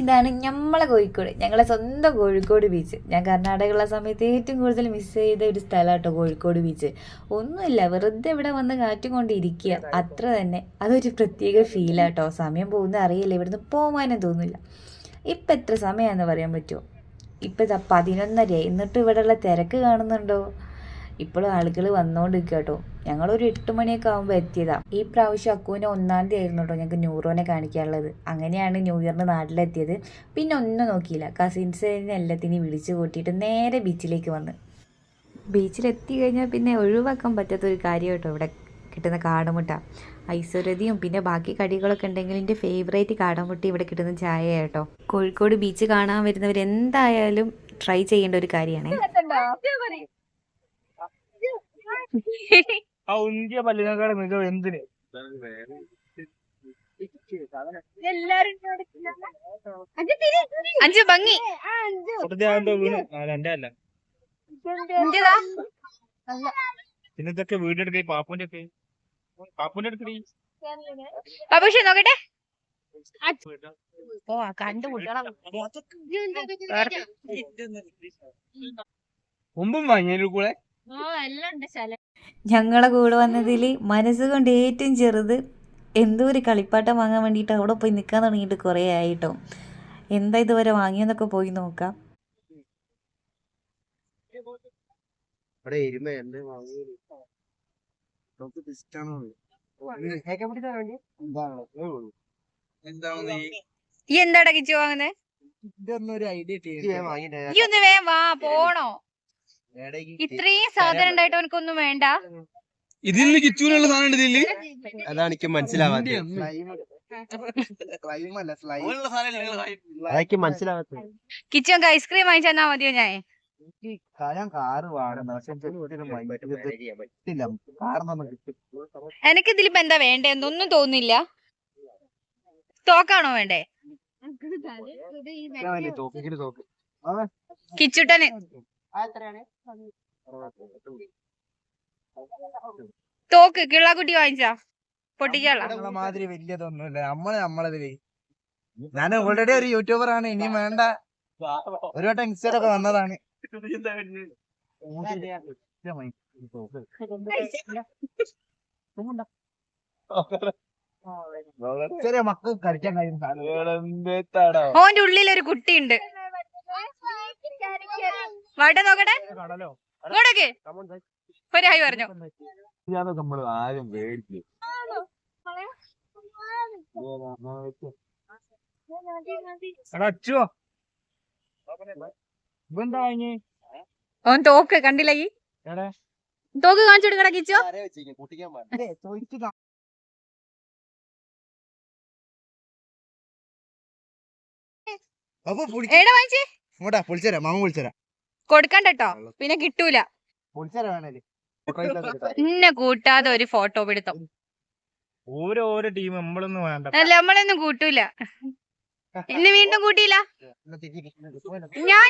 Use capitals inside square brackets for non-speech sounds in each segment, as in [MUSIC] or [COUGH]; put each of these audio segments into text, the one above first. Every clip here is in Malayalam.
ഇതാണ് നമ്മളെ കോഴിക്കോട്. ഞങ്ങളെ സ്വന്തം കോഴിക്കോട് ബീച്ച് ഞാൻ കർണാടകയുള്ള സമയത്ത് ഏറ്റവും കൂടുതൽ മിസ് ചെയ്ത ഒരു സ്ഥലം കേട്ടോ കോഴിക്കോട് ബീച്ച് ഒന്നുമില്ല വെറുതെ ഇവിടെ വന്ന് കാറ്റും കൊണ്ടിരിക്കുക അത്ര തന്നെ. അതൊരു പ്രത്യേക ഫീലാട്ടോ സമയം പോകുന്ന അറിയില്ല. ഇവിടുന്ന് പോകാനും തോന്നില്ല. ഇപ്പം എത്ര സമയമാണെന്ന് പറയാൻ പറ്റുമോ ഇപ്പം പതിനൊന്നര എന്നിട്ട് ഇവിടെയുള്ള തിരക്ക് കാണുന്നുണ്ടോ? ഇപ്പോഴും ആളുകൾ വന്നുകൊണ്ടിരിക്കുക കേട്ടോ ഞങ്ങളൊരു എട്ട് മണിയൊക്കെ ആകുമ്പോൾ എത്തിയതാ. ഈ പ്രാവശ്യം അക്കുവിന് ഒന്നാം തീയതി ആയിരുന്നു കേട്ടോ ഞങ്ങൾക്ക് ന്യൂറോനെ കാണിക്കാനുള്ളത്. അങ്ങനെയാണ് ന്യൂ ഇയറിന് നാട്ടിലെത്തിയത്. പിന്നെ ഒന്നും നോക്കിയില്ല. കസിൻസിനെ എല്ലാത്തിനെയും വിളിച്ചു കൂട്ടിയിട്ട് നേരെ ബീച്ചിലേക്ക് വന്ന്. ബീച്ചിലെത്തി കഴിഞ്ഞാൽ പിന്നെ ഒഴിവാക്കാൻ പറ്റാത്തൊരു കാര്യം കേട്ടോ ഇവിടെ കിട്ടുന്ന കാടമുട്ട. ഐശ്വര്യതയും പിന്നെ ബാക്കി കടികളൊക്കെ ഉണ്ടെങ്കിൽ എന്റെ ഫേവറേറ്റ് കാടമുട്ട ഇവിടെ കിട്ടുന്ന ചായ കേട്ടോ കോഴിക്കോട് ബീച്ച് കാണാൻ വരുന്നവർ എന്തായാലും ട്രൈ ചെയ്യേണ്ട ഒരു കാര്യമാണ് ആ ഉന്തിയ പല്ലിനേക്കാട് മികവ് എന്തിന്? അഞ്ചു ഭംഗി. എന്റെ അല്ല. എന്റേതാ പിന്നെ ഇതൊക്കെ വീടെടുക്കേ പാപ്പുന്റെ ഒക്കെ. പാപ്പുന്റെ എടുക്കടി ബാബുഷ നോക്കട്ടെ. ഓ കണ്ടു മുമ്പും വാങ്ങിയൊരു കൂടെ? ഞങ്ങളെ കൂടെ വന്നതിൽ മനസ്സുകൊണ്ട് ഏറ്റവും ചെറുത് എന്തോ ഒരു കളിപ്പാട്ടം വാങ്ങാൻ വേണ്ടിയിട്ട് അവിടെ പോയി നിൽക്കാൻ തുടങ്ങിയിട്ട് കുറേ ആയിട്ടോ. എന്താ ഇതുവരെ വാങ്ങിയെന്നൊക്കെ പോയി നോക്കാം. എന്താടാ കിച്ചു വാങ്ങുന്നേ? ഇതൊന്നൊരു ഐഡിയ വേഗം വാ പോണോ? ഇത്രയും സാധനം ഉണ്ടായിട്ട് അവനക്കൊന്നും വേണ്ട. ഇതിൽ നിന്ന് കിച്ചൂലുള്ള സാധനം ഉണ്ട് ഇതിൽ അതാണ് എനിക്ക് മനസ്സിലാവാത്തത്. അതൊക്കെ മനസ്സിലാവാത്തത്. കിച്ചു നമുക്ക് ഐസ്ക്രീം വാങ്ങിച്ചു മതിയോ ഞാൻ? എനിക്ക് ഇതിലിപ്പോ എന്താ വേണ്ടേ? എന്നൊന്നും തോന്നില്ല തോക്കാണോ വേണ്ടേ? തോക്കിട്ട് തോക്ക് കിച്ചുട്ടന് തോക്ക് കിള്ളാക്കുട്ടി വാങ്ങിച്ചാ? പൊട്ടിക്കാളാ നമ്മളെ മാതിരി വലിയതൊന്നുമില്ല. നമ്മൾ നമ്മളതിൽ. ഞാൻ ഓൾറെഡി ഒരു യൂട്യൂബർ ആണ്. ഇനി വേണ്ട. ഒരു വട്ടം ഇൻസ്റ്റയിലൊക്കെ വന്നതാണ്. ചെറിയ മക്കൾ കളിക്കാൻ കഴിയും. ഓന്റെ ഉള്ളിൽ ഒരു കുട്ടിയുണ്ട്. വാട്ടെ നോക്കട്ടെ? കടലോ. ഇങ്ങോട്ടേക്ക് ഒരു ഹായ് പറഞ്ഞു? അച്ചുവോ ഇതെന്താ വാങ്ങി ഓൻ തോക്ക് കണ്ടില്ല ഈ? എടാ. തോക്ക് കാണിച്ചു കൊടുക്കടാ കിച്ചു. എടാ വാങ്ങിച്ചേ. ഇങ്ങോട്ടാ പൊളിച്ചരാ മാമ പൊളിച്ചരാ കൊടുക്കണ്ട കേട്ടോ പിന്നെ കിട്ടൂല. പിന്നെ കൂട്ടാതെ ഒരു ഫോട്ടോ പിടുത്തം ഓരോ ഓരോ ടീം നമ്മളൊന്നും വേണ്ട. അല്ല നമ്മളൊന്നും കൂട്ടൂല. ഇന്ന് വീണ്ടും കൂട്ടിയില്ല? ഞാൻ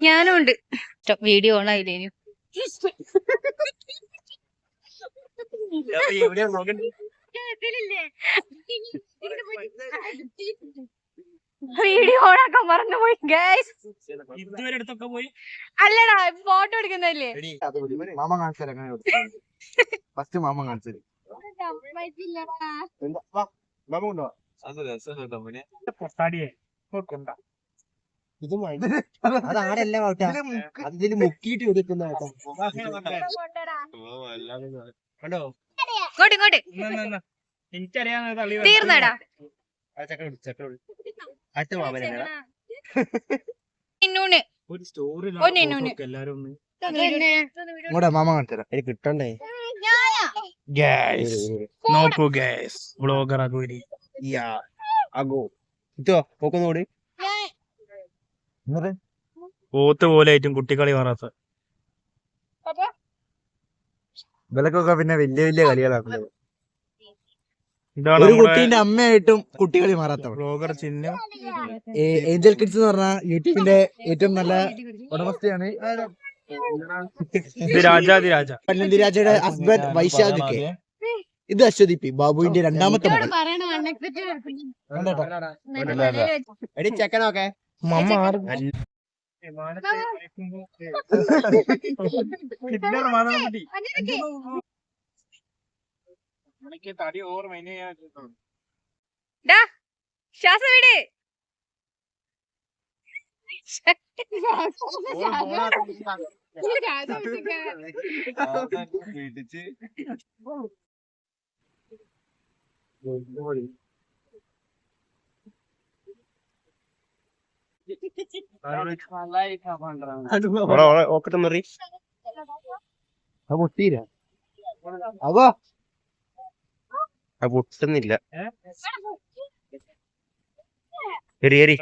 ഞാനും ഉണ്ട് വീഡിയോ ഓൺ ആയില്ലേനു. [LAUGHS] എവിടെയാ നോക്കണ്ടേ? വീഡിയോ ഓണാക്കാൻ ആക്കാൻ മറന്നുപോയി ഗൈസ് ഇതുവരെ അടുത്തൊക്കെ പോയി? അല്ലടാ ഫോട്ടോ എടുക്കുന്നല്ലേ മാമ അങ്ങനെ ഫസ്റ്റ് മാമ കാണിച്ചത് മാമ കൊണ്ടുവാ. പൊട്ടാടിയെ കൊണ്ട ഇത് അത് ആടല്ല കേട്ടാ മുക്കിയിട്ട് എടുക്കുന്ന കണ്ടോ? ഇങ്ങോട്ട് ഇങ്ങോട്ട്. തള്ളി തീർന്നടാ. അടുത്ത മാമനെ ഒരു സ്റ്റോറി ഒന്ന് ഇന്നൂന്. എല്ലാരും ഒന്ന്. ഇങ്ങോട്ടാ മാമ എനിക്ക് കിട്ടണ്ടേ? ഗ്യാസ് നോക്കൂ ഗ്യാസ് ബ്ലോഗർ അഗോരി യാ അഗോ ഇതോ നോക്കുന്നോട് പോത്ത് പോലെ ആയിട്ടും കുട്ടിക്കളി മാറാത്ത. ഇവലക്കൊക്കെ പിന്നെ വലിയ വലിയ കളികളാക്കുന്നത് ഒരു കുട്ടീന്റെ അമ്മയായിട്ടും കുട്ടികളി മാറാത്തവൾ. ബ്ലോഗർ ചിഹ്നം. ഏഞ്ചൽ കിഡ്സ് എന്ന് പറഞ്ഞ യൂട്യൂബിന്റെ ഏറ്റവും നല്ല ഉടമസ്ഥയാണ് പന്നന്തിരാജയുടെ ഹസ്ബൻഡ് വൈശാഖ് കെ. ഇത് അശ്വതി പി ബാബുവിന്റെ രണ്ടാമത്തെ മകൾ. മമ്മ തടി ഓവർ ശ്വാസം വിട്. മെറി അത് പൊട്ടിയില്ല അതോ അത് പൊട്ടുന്നില്ല എറി എറി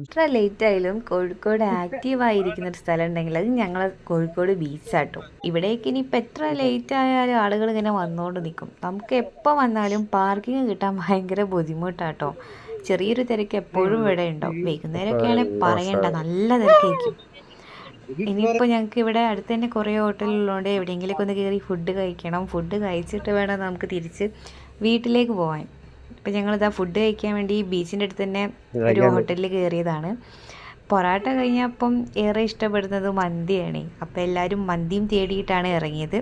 എത്ര ലേറ്റ് ആയാലും കോഴിക്കോട് ആക്റ്റീവ് ആയിരിക്കുന്ന ഒരു സ്ഥലം ഉണ്ടെങ്കിൽ അത് ഞങ്ങൾ കോഴിക്കോട് ബീച്ചാട്ടോ ഇവിടേക്ക് ഇനിയിപ്പോൾ എത്ര ലേറ്റ് ആയാലും ആളുകൾ ഇങ്ങനെ വന്നോണ്ട് നിൽക്കും നമുക്ക് എപ്പോ വന്നാലും പാർക്കിംഗ് കിട്ടാൻ ഭയങ്കര ബുദ്ധിമുട്ടാട്ടോ ചെറിയൊരു തിരക്ക് എപ്പോഴും ഇവിടെ ഉണ്ടാവും വൈകുന്നേരമൊക്കെയാണ് പറയണ്ട നല്ല തിരക്കായിരിക്കും. ഇനിയിപ്പോൾ ഞങ്ങൾക്ക് ഇവിടെ അടുത്ത് തന്നെ കുറേ ഹോട്ടലുള്ളതുകൊണ്ട് എവിടെയെങ്കിലുമൊക്കെ ഒന്ന് കയറി ഫുഡ് കഴിക്കണം. ഫുഡ് കഴിച്ചിട്ട് വേണം നമുക്ക് തിരിച്ച് വീട്ടിലേക്ക് പോകാൻ ഇപ്പം ഞങ്ങളിതാ ഫുഡ് കഴിക്കാൻ വേണ്ടി ബീച്ചിന്റെ അടുത്ത് തന്നെ ഒരു ഹോട്ടലിൽ കയറിയതാണ് പൊറാട്ട കഴിഞ്ഞപ്പം ഏറെ ഇഷ്ടപ്പെടുന്നത് മന്തിയാണ്. അപ്പം എല്ലാവരും മന്തിയും തേടിയിട്ടാണ് ഇറങ്ങിയത്.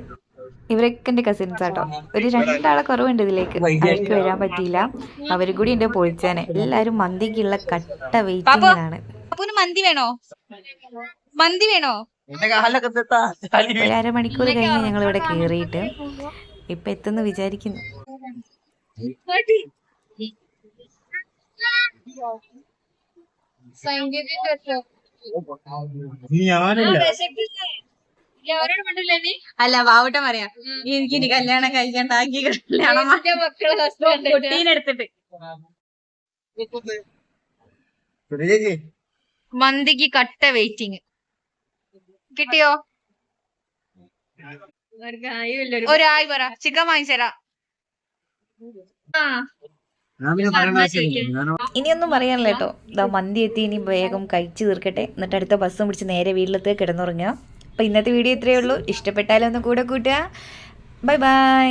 ഇവരൊക്കെ എന്റെ കസിൻസ് ആട്ടോ. ഒരു രണ്ടാളെ കുറവുണ്ട് ഇതിലേക്ക്. അവർക്ക് വരാൻ പറ്റിയില്ല. അവരും കൂടി എന്റെ പൊളിച്ചാനെ. എല്ലാവരും മന്തിക്കുള്ള കട്ട വെയിറ്റിംഗിലാണ് അപ്പൂന് മന്തി വേണോ? മന്തി വേണോ? ഒരു അരമണിക്കൂർ കഴിഞ്ഞ് ഞങ്ങൾ ഇവിടെ കേറിയിട്ട്. ഇപ്പൊ എത്തുന്നു വിചാരിക്കുന്നു. അല്ല ബാവട്ടം പറയാം എനിക്ക് ഇനി കല്യാണം കഴിക്കണ്ട ആക്കി കല്യാണം കുട്ടീനെടുത്തിട്ട് മന്തിക്ക് കട്ട വെയിറ്റിങ് കിട്ടിയോ? ഒരായി പറ ചിക്കൻ വാങ്ങിച്ചരാ. ആ. ഇനിയൊന്നും പറയാനില്ല കേട്ടോ. ഇതാ മന്തി എത്തി ഇനി വേഗം കഴിച്ചു തീർക്കട്ടെ. എന്നിട്ട് അടുത്ത ബസ്സും പിടിച്ച് നേരെ വീട്ടിലെത്തി കിടന്നുറങ്ങുക. അപ്പോൾ ഇന്നത്തെ വീഡിയോ ഇത്രയേ ഉള്ളൂ. ഇഷ്ടപ്പെട്ടാലൊന്ന് കൂടെ കൂട്ടുക. Bye bye